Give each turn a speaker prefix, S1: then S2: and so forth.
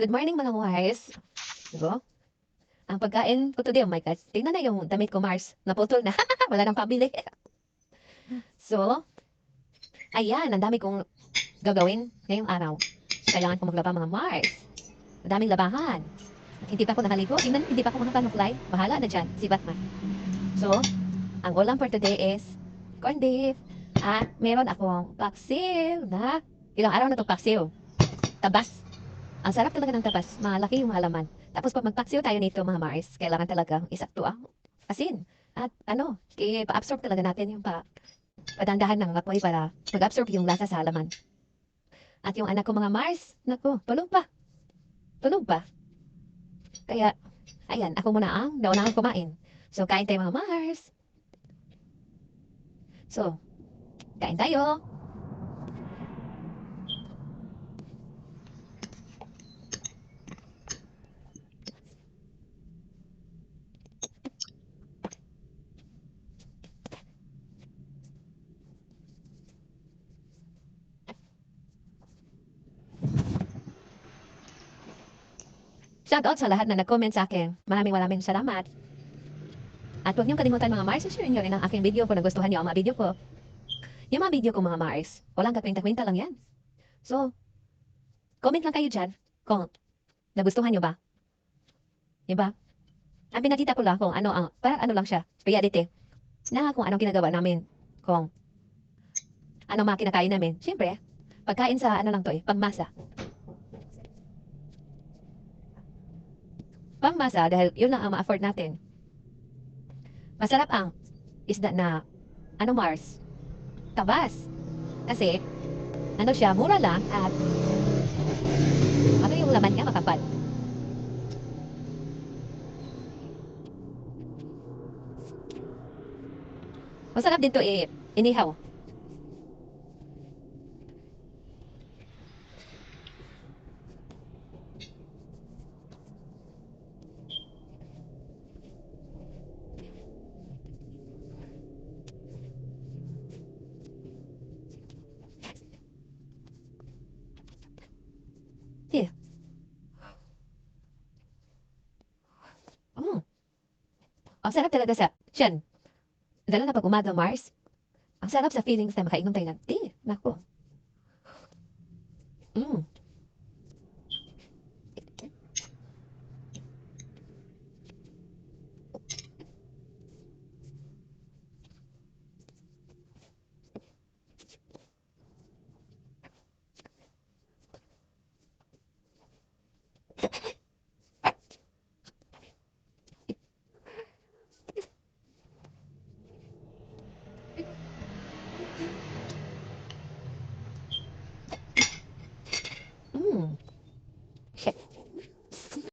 S1: Good morning mga Mars. Diba? Ang pagkain ko today, oh my God. Tingnan na yung damit ko, Mars. Naputol na. Wala nang pabili. so, ayan. Ang dami kong gagawin ngayong araw. Kailangan ko maglaba mga Mars. Ang daming labahan. Hindi pa ako nakaligo. Tingnan, hindi pa ako makapanufly. Bahala na dyan, si Batman. So, ang ulam for today is corned beef. At meron akong paksiw na ilang araw na to paksiw. Tabas. Ang sarap talaga ng tabas. Malaki yung halaman. Tapos pag magpaksiw tayo nito mga Mars, kailangan talagang isakto ang asin. At ano, pa-absorb talaga natin yung pa padandahan ng apoy para mag-absorb yung lasa sa halaman. At yung anak ko mga Mars, naku, tulog pa. Tulog pa. Kaya, ayan, ako muna ang naunahang kumain. So, kain tayo mga Mars. So, kain tayo. Shoutout sa lahat na nag-comment sa akin. Maraming maraming salamat. At huwag niyong kalimutan mga Mars, share niyo rin ang aking video kung nagustuhan niyo ang mga video ko. Yung mga video ko mga Mars, walang kakwenta-kwenta lang yan. So, comment lang kayo dyan kung nagustuhan niyo ba. Diba? Ang pinakita ko lang kung ano ang, parang ano lang siya, reality. Na kung anong ginagawa namin, kung ano mga kinakain namin. Siyempre, pagkain sa ano lang to eh, pangmasa. Pangmasa dahil yun lang ang ma-afford natin. Masarap ang isda na ano Mars? Tabas. Kasi ano siya, mura lang at ano yung laman niya makapal. Masarap din to eh, inihaw. Oh. Ang sarap talaga sa tiyan. Lalo na pag umaga, Mars. Ang sarap sa feelings na makainom tayo ng tea. Naku. Mm.